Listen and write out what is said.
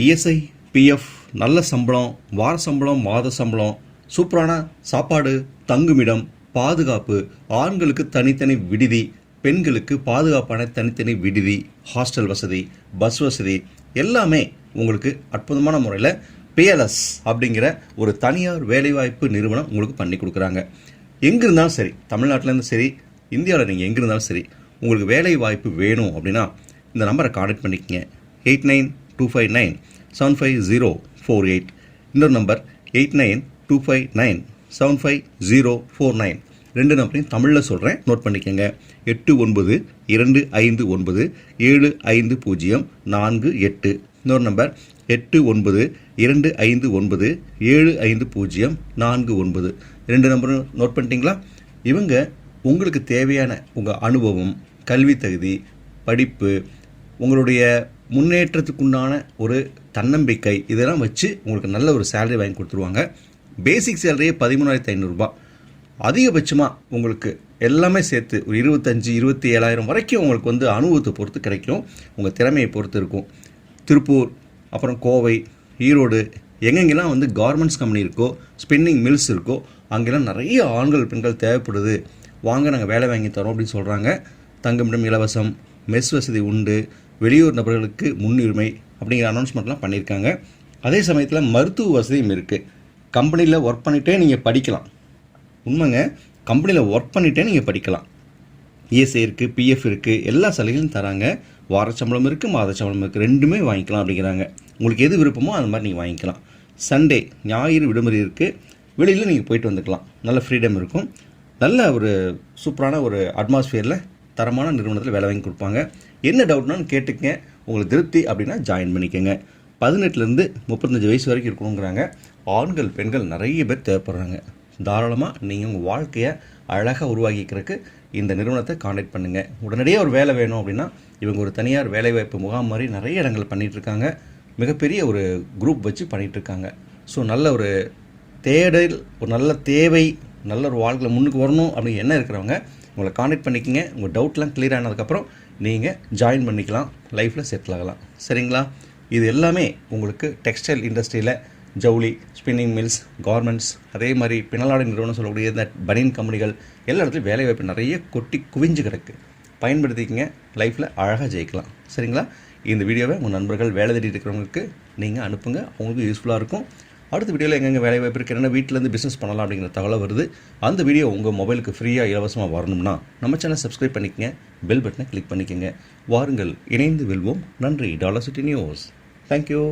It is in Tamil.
இஎஸ்ஐ பிஎஃப் நல்ல சம்பளம் வார சம்பளம் மாத சம்பளம் சூப்பரான சாப்பாடு தங்குமிடம் பாதுகாப்பு ஆண்களுக்கு தனித்தனி விடுதி பெண்களுக்கு பாதுகாப்பான தனித்தனி விடுதி ஹாஸ்டல் வசதி பஸ் வசதி எல்லாமே உங்களுக்கு அற்புதமான முறையில் பிஎல்எஸ் அப்படிங்கிற ஒரு தனியார் வேலைவாய்ப்பு நிறுவனம் உங்களுக்கு பண்ணி கொடுக்குறாங்க. எங்கே இருந்தாலும் சரி தமிழ்நாட்டிலேருந்து சரி இந்தியாவில் நீங்கள் எங்கே இருந்தாலும் சரி உங்களுக்கு வேலை வாய்ப்பு வேணும் அப்படின்னா இந்த நம்பரை கான்டெக்ட் பண்ணிக்கங்க. Eight nine two five nine seven five zero four eight இன்னொரு number eight nine two five nine seven five zero four nine ரெண்டு நம்பரையும் தமிழில் சொல்கிறேன் நோட் பண்ணிக்கோங்க. எட்டு ஒன்பது இரண்டு ஐந்து ஒன்பது ஏழு ஐந்து பூஜ்ஜியம் நான்கு எட்டு. இன்னொரு நம்பர் எட்டு ஒன்பது இரண்டு ஐந்து ஒன்பது ஏழு ஐந்து பூஜ்ஜியம் நான்கு ஒன்பது. ரெண்டு நம்பரும் நோட் பண்ணிட்டீங்களா? இவங்க உங்களுக்கு தேவையான உங்கள் அனுபவம் கல்வி தகுதி படிப்பு உங்களுடைய முன்னேற்றத்துக்குண்டான ஒரு தன்னம்பிக்கை. இதெல்லாம் வச்சு உங்களுக்கு நல்ல ஒரு சேலரி வாங்கி கொடுத்துருவாங்க. பேசிக் சேலரியே பதிமூணாயிரத்தி ஐநூறுரூபா அதிகபட்சமாக உங்களுக்கு எல்லாமே சேர்த்து ஒரு இருபத்தஞ்சி இருபத்தி ஏழாயிரம் வரைக்கும் உங்களுக்கு வந்து அனுபவத்தை பொறுத்து கிடைக்கும். உங்கள் திறமையை பொறுத்து இருக்கும். திருப்பூர் அப்புறம் கோவை ஈரோடு எங்கெங்கெல்லாம் வந்து கார்மெண்ட்ஸ் கம்பெனி இருக்கோ ஸ்பின்னிங் மில்ஸ் இருக்கோ அங்கெல்லாம் நிறைய ஆண்கள் பெண்கள் தேவைப்படுது. வாங்க நாங்கள் வேலை வாங்கி தரோம் அப்படின்னு சொல்கிறாங்க தங்குமிடம் இலவசம் மெஸ் வசதி உண்டு. வெளியூர் நபர்களுக்கு முன்னுரிமை அப்படிங்கிற அனௌன்ஸ்மெண்ட்லாம் பண்ணியிருக்காங்க. அதே சமயத்தில் மருத்துவ வசதியும் இருக்குது கம்பெனியில் ஒர்க் பண்ணிகிட்டே நீங்கள் படிக்கலாம். உண்மைங்க கம்பெனியில் ஒர்க் பண்ணிகிட்டே நீங்கள் படிக்கலாம். இஎஸ்ஐ இருக்குது பிஎஃப் இருக்குது எல்லா சலுகைகளும் தராங்க. வார சம்பளம் இருக்குது மாத சம்பளம் இருக்குது ரெண்டுமே வாங்கிக்கலாம் அப்படிங்கிறாங்க. உங்களுக்கு எது விருப்பமோ அந்த மாதிரி நீங்கள் வாங்கிக்கலாம். சண்டே ஞாயிறு விடுமுறை இருக்குது வெளியில் நீங்கள் போயிட்டு வந்துக்கலாம். நல்ல ஃப்ரீடம் இருக்கும். நல்ல ஒரு சூப்பரான ஒரு அட்மாஸ்ஃபியரில் தரமான நிறுவனத்தில் வேலை வாங்கி கொடுப்பாங்க. என்ன டவுட்னாலும் கேட்டுக்கங்க. உங்களுக்கு திருப்தி அப்படின்னா ஜாயின் பண்ணிக்கோங்க. பதினெட்டுலேருந்து முப்பத்தஞ்சு வயசு வரைக்கும் இருக்கணுங்கிறாங்க. ஆண்கள் பெண்கள் நிறைய பேர் தேவைப்படுறாங்க. தாராளமாக நீங்கள் உங்கள் வாழ்க்கையை அழகாக உருவாக்கிக்கிறதுக்கு இந்த நிறுவனத்தை காண்டாக்ட் பண்ணுங்கள் உடனடியாக ஒரு வேலை வேணும் அப்படின்னா இவங்க ஒரு தனியார் வேலைவாய்ப்பு முகாம் மாதிரி நிறைய இடங்கள் பண்ணிகிட்ருக்காங்க மிகப்பெரிய ஒரு குரூப் வச்சு பண்ணிகிட்டு இருக்காங்க ஸோ நல்ல ஒரு தேடல் ஒரு நல்ல தேவை நல்ல ஒரு வாழ்க்கையில் முன்னுக்கு வரணும் அப்படின்னு என்ன இருக்கிறவங்க உங்களை காண்டாக்ட் பண்ணிக்கங்க. உங்கள் டவுட்லாம் கிளியர் ஆனதுக்கப்புறம் நீங்கள் ஜாயின் பண்ணிக்கலாம் லைஃப்பில் செட்டில் ஆகலாம். சரிங்களா? இது எல்லாமே உங்களுக்கு டெக்ஸ்டைல் இண்டஸ்ட்ரியில் ஜவுளி ஸ்பின்னிங் மில்ஸ் கார்மெண்ட்ஸ் அதே மாதிரி பின்னலாடை நிறுவனம் சொல்லக்கூடிய இந்த பனியன் கம்பெனிகள் எல்லா இடத்துலையும் வேலைவாய்ப்பு நிறைய கொட்டி குவிஞ்சு கிடக்கு. பயன்படுத்திக்கங்க லைஃப்பில் அழகாக ஜெயிக்கலாம். சரிங்களா? இந்த வீடியோவை உங்கள் நண்பர்கள் வேலை தேடி இருக்கிறவங்களுக்கு நீங்கள் அனுப்புங்க. அவங்களுக்கு யூஸ்ஃபுல்லாக இருக்கும். அடுத்த வீடியோவில் எங்கெங்கே வேலை வாய்ப்பு இருக்குது என்னென்ன வீட்டிலேருந்து பிஸ்னஸ் பண்ணலாம் அப்படிங்கிற தகவலை வருது. அந்த வீடியோ உங்கள் மொபைலுக்கு ஃப்ரீயாக இலவசமாக வரணும்னா நம்ம சேனல் சப்ஸ்கிரைப் பண்ணிக்கங்க பெல் பட்டனை கிளிக் பண்ணிக்கங்க. வாருங்கள் இணைந்து வெல்வோம். நன்றி டாலர் சிட்டி நியூஸ் தேங்க்யூ